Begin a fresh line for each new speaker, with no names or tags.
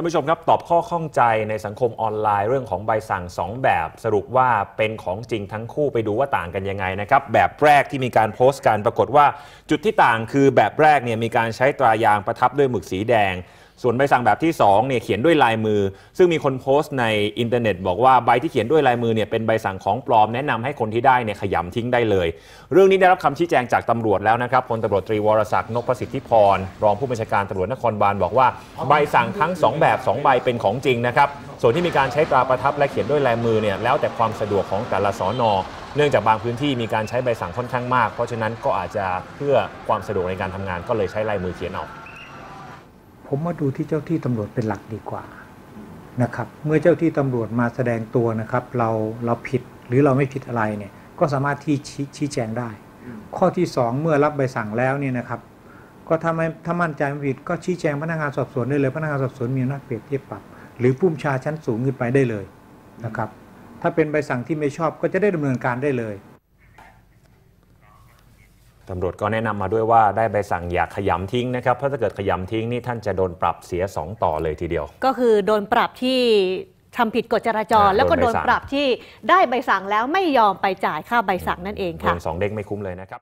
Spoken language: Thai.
านผู้ชมครับตอบข้อข้องใจในสังคมออนไลน์เรื่องของใบสั่ง 2 แบบ สรุปว่าเป็นของจริงทั้งคู่ไปดูว่าต่างกันยังไงนะครับแบบแรกที่มีการโพสต์กันปรากฏว่า จุดที่ต่างคือแบบแรกเนี่ยมีการใช้ตรายางประทับด้วยหมึกสีแดง ส่วนใบสั่งแบบที่2เนี่ยเขียนด้วยลายมือ ซึ่งมีคนโพสต์ในอินเทอร์เน็ต บอกว่าใบที่เขียนด้วยลายมือเนี่ยเป็นใบสั่งของปลอมแนะนำให้คนที่ได้เนี่ยขยำทิ้งได้เลย เรื่องนี้ได้รับคำชี้แจงจากตำรวจแล้วนะครับพลตำรวจตรีวรศักดิ์นพประสิทธิพรรองผู้บัญชาการตำรวจนครบาลบอกว่าใบสั่งทั้ง 2 แบบ 2 ใบเป็นของจริงนะครับส่วนที่มีการใช้ตราประทับและเขียนด้วยลายมือเนี่ยแล้วแต่ความสะดวกของแต่ละสอนอเนื่องจากบางพื้นที่มีการใช้ใบสั่งค่อนข้างมาก เพราะฉะนั้นก็อาจจะเพื่อความสะดวกในการทำงานก็เลยใช้ลายมือเขียนเอา
ผมมาดูที่เจ้าที่ตำรวจเป็นหลักดีกว่านะครับ เมื่อเจ้าที่ตำรวจมาแสดงตัวนะครับ เราเราผิดหรือเราไม่ผิดอะไรเนี่ย ก็สามารถที่ชี้ชแจงได้ ข้อที่สองเมื่อรับใบสั่งแล้วเนี่ยนะครับก็ถ้าไม่ถ้ามั่นใจไม่ผิดก็ชี้แจงพนักงานสอบสวนได้เลย พนักงานสอบสวนมีอำนาจเปรียบเทียบปรับ หรือผู้บัญชาชั้นสูงขึ้นไปได้เลยนะครับ ถ้าเป็นใบสั่งที่ไม่ชอบก็จะได้ดำเนินการได้เลย
ตำรวจก็แนะนำมาด้วยว่าได้ใบสั่งอย่าขยำทิ้งนะครับ เพราะถ้าเกิดขยำทิ้งนี่ท่านจะโดนปรับเสีย 2 ต่อเลยทีเดียว
ก็คือโดนปรับที่ทำผิดกฎจราจร
อ่า
แล้วก็
โด
โด
น
น
ใบสั่ง
ปรับที่ได้ใบสั่งแล้วไม่ยอมไปจ่ายค่าใบสั่งนั่นเอง
โด
ค่ะ
นสองเด้งไม่คุ้มเลยนะครับ